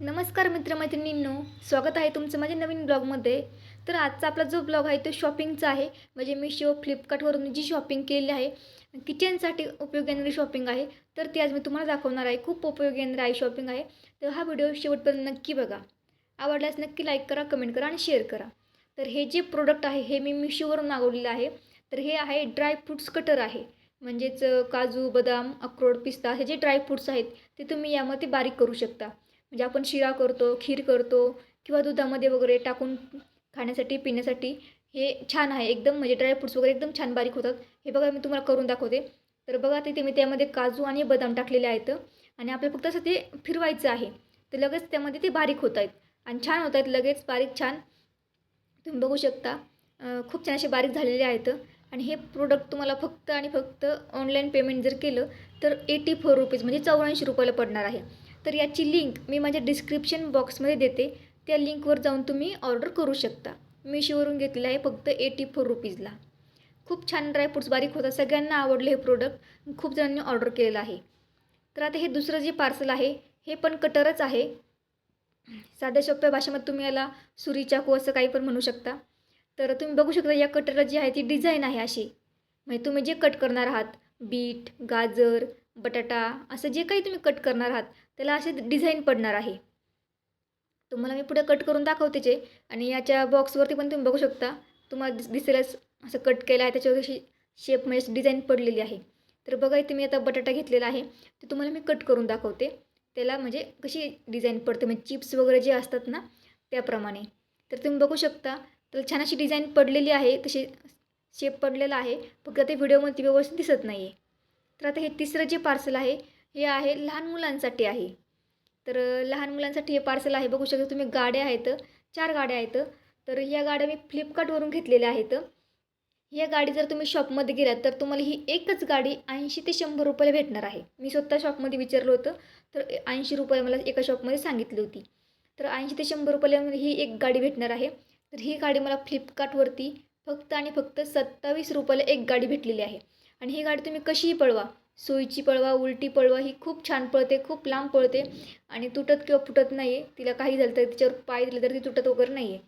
नमस्कार मित्रमैत्रिणींनो स्वागत आहे तुमचं माझ्या नवीन ब्लॉगमध्ये. तर आजचा आपला जो ब्लॉग आहे तो शॉपिंगचा आहे. म्हणजे मिशो फ्लिपकार्टवरून जी शॉपिंग केलेली आहे किचनसाठी उपयोगी येणारी शॉपिंग आहे. तर ती आज मी तुम्हाला दाखवणार आहे. खूप उपयोगी येणारी आहे शॉपिंग आहे. तर हा व्हिडिओ शेवटपर्यंत नक्की बघा. आवडल्यास नक्की लाईक करा कमेंट करा आणि शेअर करा. तर हे जे प्रोडक्ट आहे हे मी मिशोवरून मागवलेलं आहे. तर हे आहे ड्रायफ्रूट्स कटर आहे. म्हणजेच काजू बदाम अक्रोड पिस्ता हे जे ड्रायफ्रूट्स आहेत ते तुम्ही यामध्ये बारीक करू शकता. म्हणजे आपण शिरा करतो खीर करतो किंवा दुधामध्ये वगैरे टाकून खाण्यासाठी पिण्यासाठी हे छान आहे. एकदम म्हणजे ड्रायफ्रूट्स वगैरे एकदम छान बारीक होतात. हे बघा मी तुम्हाला करून दाखवते. तर बघा तिथे मी त्यामध्ये काजू आणि बदाम टाकलेले आहेत आणि आपल्याला फक्त असं ते फिरवायचं आहे. तर लगेच त्यामध्ये ते बारीक होत आहेत आणि छान होत आहेत लगेच बारीक छान. तुम्ही बघू शकता. खूप छान असे बारीक झालेले आहेत आणि हे प्रोडक्ट तुम्हाला फक्त आणि फक्त ऑनलाईन पेमेंट जर केलं तर एटी फोर रुपीज म्हणजे चौऱ्याऐंशी रुपयाला पडणार आहे. तर याची लिंक मी माझ्या डिस्क्रिप्शन बॉक्समध्ये देते. त्या लिंकवर जाऊन तुम्ही ऑर्डर करू शकता. मिशोवरून घेतलेलं आहे फक्त एटी फोर रुपीजला खूप छान ड्रायफ्रूट्स बारीक होतात सगळ्यांना आवडलं हे प्रोडक्ट खूप जणांनी ऑर्डर केलेलं आहे. तर आता हे दुसरं जे पार्सल आहे हे पण कटरच आहे. साध्या सोप्या भाषेमध्ये तुम्ही याला सुरी चाकू असं काही पण म्हणू शकता. तर तुम्ही बघू शकता या कटरला जी आहे ती डिझाईन आहे अशी. म्हणजे तुम्ही जे कट करणार आहात बीट गाजर बटाटा असं जे काही तुम्ही कट करणार आहात त्याला असे डिझाईन पडणार आहे. तुम्हाला मी पुढे कट करून दाखवते जे. आणि याच्या बॉक्सवरती पण तुम्ही बघू शकता. तुम्हाला दिस दिसेलच असं कट केलं आहे. त्याच्यावर अशी शेप म्हणजे डिझाईन पडलेली आहे. तर बघा इथे मी आता बटाटा घेतलेला आहे. ते तुम्हाला मी कट करून दाखवते. त्याला म्हणजे कशी डिझाईन पडते? म्हणजे चिप्स वगैरे जे असतात ना त्याप्रमाणे. तर तुम्ही बघू शकता. त्याला छान अशी डिझाईन पडलेली आहे. तशी शेप पडलेला आहे. फक्त ते व्हिडिओमध्ये ती व्यवस्थित दिसत नाही आहे तर आता हे तिसरं जे पार्सल आहे हे आहे लहान मुलांसाठी आहे. तर लहान मुलांसाठी हे पार्सल आहे. बघू शकता तुम्ही गाड्या आहेत चार गाड्या आहेत. तर ह्या गाड्या मी फ्लिपकार्टवरून घेतलेल्या आहेत. ह्या गाडी जर तुम्ही शॉपमध्ये गेलात तर तुम्हाला ही एकच गाडी ऐंशी ते शंभर रुपयाला भेटणार आहे. मी स्वतः शॉपमध्ये विचारलं होतं तर ऐंशी रुपये मला एका शॉपमध्ये सांगितली होती. तर ऐंशी ते शंभर रुपयाला ही एक गाडी भेटणार आहे. तर ही गाडी मला फ्लिपकार्टवरती फक्त आणि फक्त सत्तावीस रुपयाला एक गाडी भेटलेली आहे. आणि ही गाडी तुम्ही कशीही पळवा. सोयीची पळवा उलटी पळवा ही खूप छान पळते खूप लांब पळते. आणि तुटत किंवा फुटत नाही आहे तिला काही झालं तर तिच्यावर पाय दिलं तर ती तुटत वगैरे नाही आहे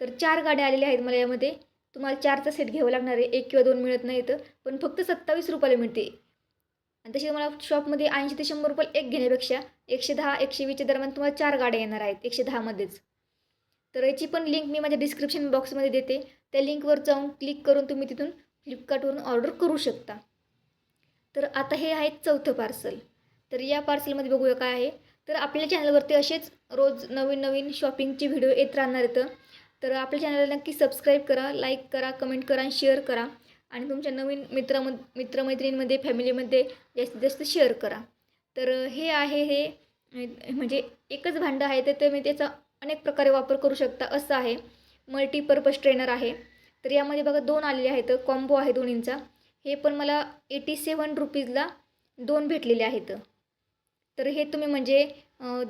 तर चार गाड्या आलेल्या आहेत मला यामध्ये. तुम्हाला चारचा सेट घ्यावा लागणार आहे. एक किंवा दोन मिळत नाही तर पण फक्त सत्तावीस रुपयाला मिळते. आणि तशी तुम्हाला शॉपमध्ये ऐंशी ते शंभर रुपये एक घेण्यापेक्षा एकशे दहा एकशे वीसच्या दरम्यान तुम्हाला चार गाड्या येणार आहेत एकशे दहामध्येच तर याची पण लिंक मी माझ्या डिस्क्रिप्शन बॉक्समध्ये देते. त्या लिंकवर जाऊन क्लिक करून तुम्ही तिथून फ्लिपकार्टवरून ऑर्डर करू शकता. तर आता हे आहे चौथं पार्सल. तर या पार्सलमध्ये बघूया काय आहे. तर आपल्या चॅनलवरती असेच रोज नवीन नवीन शॉपिंगचे व्हिडिओ येत राहणार आहेत. तर आपल्या चॅनलला नक्की सबस्क्राईब करा लाईक करा कमेंट करा आणि शेअर करा. आणि तुमच्या नवीन मित्राम मित्रमैत्रिणींमध्ये फॅमिलीमध्ये जास्तीत जास्त शेअर करा. तर हे आहे हे म्हणजे एकच भांडं आहे तर तुम्ही त्याचा अनेक प्रकारे वापर करू शकता. असं आहे. मल्टीपर्पज ट्रेनर आहे. तर यामध्ये बघा दोन आलेले आहेत कॉम्बो आहे दोन्हींचा. हे पण मला एटी सेवन रुपीजला दोन भेटलेले आहेत. तर हे तुम्ही म्हणजे अं,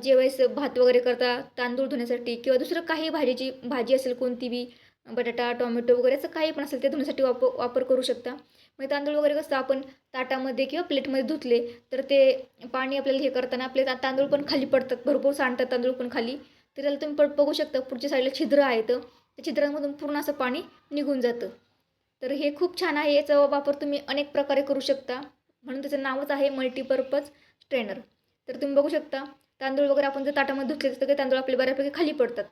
भात वगैरे करता तांदूळ धुण्यासाठी किंवा दुसरं काही भाजीची भाजी असेल कोणती बी बटाटा टोमॅटो वगैरे असं काही पण असेल ते धुण्यासाठी वापर वापर करू शकता. म्हणजे तांदूळ वगैरे कसं आपण ताटामध्ये किंवा प्लेटमध्ये धुतले तर ते पाणी आपल्याला हे करताना आपले तांदूळ पण खाली पडतात भरपूर सांडतात तांदूळ पण खाली. तर त्याला तुम्ही पड बघू शकता पुढच्या साईडला छिद्र आहेत. त्या छिद्रांमधून पूर्ण असं पाणी निघून जातं. तर हे खूप छान आहे. याचा वापर तुम्ही अनेक प्रकारे करू शकता. म्हणून त्याचं नावच आहे मल्टीपर्पज स्ट्रेनर तर तुम्ही बघू शकता तांदूळ वगैरे आपण जर ताटामध्ये धुतले तर ते तांदूळ आपले बऱ्यापैकी खाली पडतात.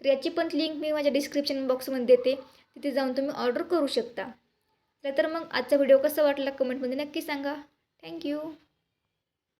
तर याची पण लिंक मी माझ्या डिस्क्रिप्शन बॉक्समध्ये देते. तिथे जाऊन तुम्ही ऑर्डर करू शकता. तर मग आजचा व्हिडिओ कसा वाटला? कमेंटमध्ये नक्की सांगा. थँक्यू